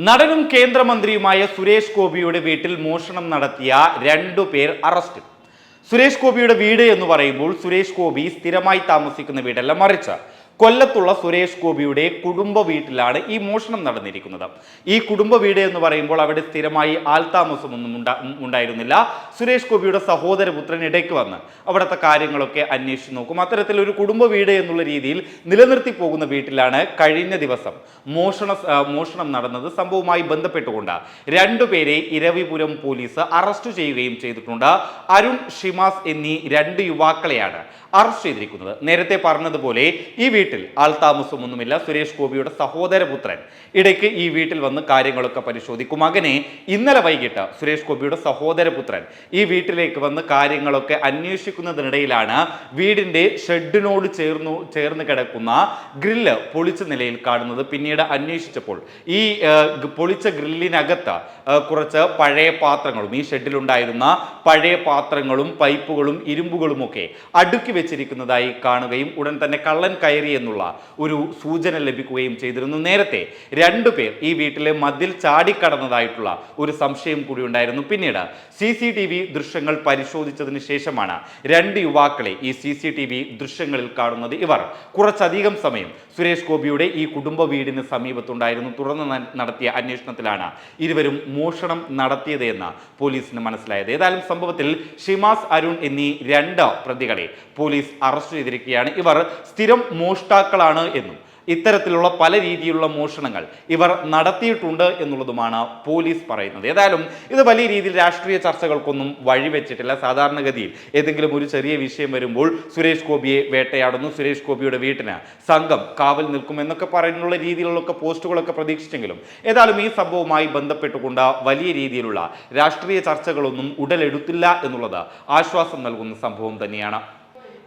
നടനും കേന്ദ്രമന്ത്രിയുമായ സുരേഷ് ഗോപിയുടെ വീട്ടിൽ മോഷണം നടത്തിയ രണ്ടു പേർ അറസ്റ്റിൽ സുരേഷ് ഗോപിയുടെ വീട് എന്ന് പറയുമ്പോൾ സുരേഷ് ഗോപി സ്ഥിരമായി താമസിക്കുന്ന വീടല്ല മറിച്ച് കൊല്ലത്തുള്ള സുരേഷ് ഗോപിയുടെ കുടുംബ വീട്ടിലാണ് ഈ മോഷണം നടന്നിരിക്കുന്നത്. ഈ കുടുംബ വീട് എന്ന് പറയുമ്പോൾ അവിടെ സ്ഥിരമായി ആൾതാമസമൊന്നും ഉണ്ടാ ഉണ്ടായിരുന്നില്ല. സുരേഷ് ഗോപിയുടെ സഹോദരപുത്രൻ ഇടയ്ക്ക് വന്ന് അവിടുത്തെ കാര്യങ്ങളൊക്കെ അന്വേഷിച്ച് നോക്കും. അത്തരത്തിൽ ഒരു കുടുംബ വീട് എന്നുള്ള രീതിയിൽ നിലനിർത്തി പോകുന്ന വീട്ടിലാണ് കഴിഞ്ഞ ദിവസം മോഷണ മോഷണം നടന്നത്. സംഭവവുമായി ബന്ധപ്പെട്ടുകൊണ്ട് രണ്ടുപേരെ ഇരവിപുരം പോലീസ് അറസ്റ്റ് ചെയ്യുകയും ചെയ്തിട്ടുണ്ട്. അരുൺ ഷിമാസ് എന്നീ രണ്ട് യുവാക്കളെയാണ് അറസ്റ്റ് ചെയ്തിരിക്കുന്നത്. നേരത്തെ പറഞ്ഞതുപോലെ ഈ വീട്ടിൽ ആൾതാമസമൊന്നുമില്ല സുരേഷ് ഗോപിയുടെ സഹോദരപുത്രൻ ഇടയ്ക്ക് ഈ വീട്ടിൽ വന്ന് കാര്യങ്ങളൊക്കെ പരിശോധിക്കും. മകനെ ഇന്നലെ വൈകിട്ട് സുരേഷ് ഗോപിയുടെ സഹോദരപുത്രൻ ഈ വീട്ടിലേക്ക് വന്ന് കാര്യങ്ങളൊക്കെ അന്വേഷിക്കുന്നതിനിടയിലാണ് വീടിന്റെ ഷെഡിനോട് ചേർന്നു ചേർന്ന് കിടക്കുന്ന ഗ്രില്ല് പൊളിച്ച നിലയിൽ കാണുന്നത്. പിന്നീട് അന്വേഷിച്ചപ്പോൾ ഈ പൊളിച്ച ഗ്രില്ലിനകത്ത് കുറച്ച് പഴയ പാത്രങ്ങളും ഈ ഷെഡിലുണ്ടായിരുന്ന പഴയ പാത്രങ്ങളും പൈപ്പുകളും ഇരുമ്പുകളുമൊക്കെ അടുക്കി വെച്ചിരിക്കുന്നതായി കാണുകയും ഉടൻ തന്നെ കള്ളൻ കയറി എന്നുള്ള ഒരു സൂചന ലഭിക്കുകയും ചെയ്തിരുന്നു. നേരത്തെ രണ്ടു പേർ ഈ വീട്ടിലെ മതിൽ ചാടിക്കടന്നതായിട്ടുള്ള ഒരു സംശയം കൂടി ഉണ്ടായിരുന്നു. പിന്നീട് സി സി ടി വി ദൃശ്യങ്ങൾ പരിശോധിച്ചതിന് ശേഷമാണ് രണ്ട് യുവാക്കളെ ഈ സി സി ടി വി ദൃശ്യങ്ങളിൽ കാണുന്നത്. ഇവർ കുറച്ചധികം സമയം സുരേഷ് ഗോപിയുടെ ഈ കുടുംബ വീടിന് സമീപത്തുണ്ടായിരുന്നു. തുടർന്ന് നടത്തിയ അന്വേഷണത്തിലാണ് ഇരുവരും മോഷണം നടത്തിയത് എന്ന് പോലീസിന് മനസ്സിലായത്. ഏതായാലും സംഭവത്തിൽ ഷിമാസ് അരുൺ എന്നീ രണ്ട് പ്രതികളെ പോലീസ് അറസ്റ്റ് ചെയ്തിരിക്കുകയാണ്. ഇവർ സ്ഥിരം മോഷ്ടാക്കളാണ് എന്നും. ഇത്തരത്തിലുള്ള പല രീതിയിലുള്ള മോഷണങ്ങൾ ഇവർ നടത്തിയിട്ടുണ്ട് എന്നുള്ളതുമാണ് പോലീസ് പറയുന്നത്. ഏതായാലും ഇത് വലിയ രീതിയിൽ രാഷ്ട്രീയ ചർച്ചകൾക്കൊന്നും വഴിവെച്ചിട്ടില്ല. സാധാരണഗതിയിൽ ഏതെങ്കിലും ഒരു ചെറിയ വിഷയം വരുമ്പോൾ സുരേഷ് ഗോപിയെ വേട്ടയാടുന്നു. സുരേഷ് ഗോപിയുടെ വീട്ടിന് സംഘം കാവൽ നിൽക്കും എന്നൊക്കെ പറയുന്നുള്ള രീതിയിലുള്ള പോസ്റ്റുകളൊക്കെ പ്രതീക്ഷിച്ചെങ്കിലും ഏതായാലും ഈ സംഭവവുമായി ബന്ധപ്പെട്ടുകൊണ്ട് വലിയ രീതിയിലുള്ള രാഷ്ട്രീയ ചർച്ചകളൊന്നും ഉടലെടുത്തില്ല എന്നുള്ളത് ആശ്വാസം നൽകുന്ന സംഭവം തന്നെയാണ്.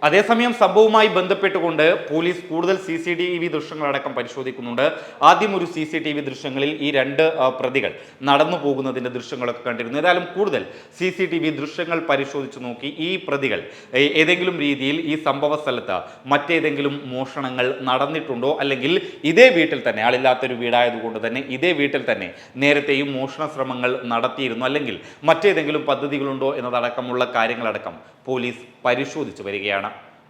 അതേസമയം സംഭവവുമായി ബന്ധപ്പെട്ടുകൊണ്ട് പോലീസ് കൂടുതൽ സി സി ടി വി ദൃശ്യങ്ങളടക്കം പരിശോധിക്കുന്നുണ്ട്. ആദ്യം ഒരു സി സി ടി വി ദൃശ്യങ്ങളിൽ ഈ രണ്ട് പ്രതികൾ നടന്നു പോകുന്നതിന്റെ ദൃശ്യങ്ങളൊക്കെ കണ്ടിരുന്നു. ഏതായാലും കൂടുതൽ സി സി ടി വി ദൃശ്യങ്ങൾ പരിശോധിച്ച് നോക്കി ഈ പ്രതികൾ ഏതെങ്കിലും രീതിയിൽ ഈ സംഭവ സ്ഥലത്ത് മറ്റേതെങ്കിലും മോഷണങ്ങൾ നടന്നിട്ടുണ്ടോ? അല്ലെങ്കിൽ ഇതേ വീട്ടിൽ തന്നെ ആളില്ലാത്തൊരു വീടായതുകൊണ്ട് തന്നെ ഇതേ വീട്ടിൽ തന്നെ നേരത്തെയും മോഷണ ശ്രമങ്ങൾ നടത്തിയിരുന്നു. അല്ലെങ്കിൽ മറ്റേതെങ്കിലും പദ്ധതികളുണ്ടോ എന്നതടക്കമുള്ള കാര്യങ്ങളടക്കം പോലീസ് പരിശോധിച്ചു വരികയാണ്.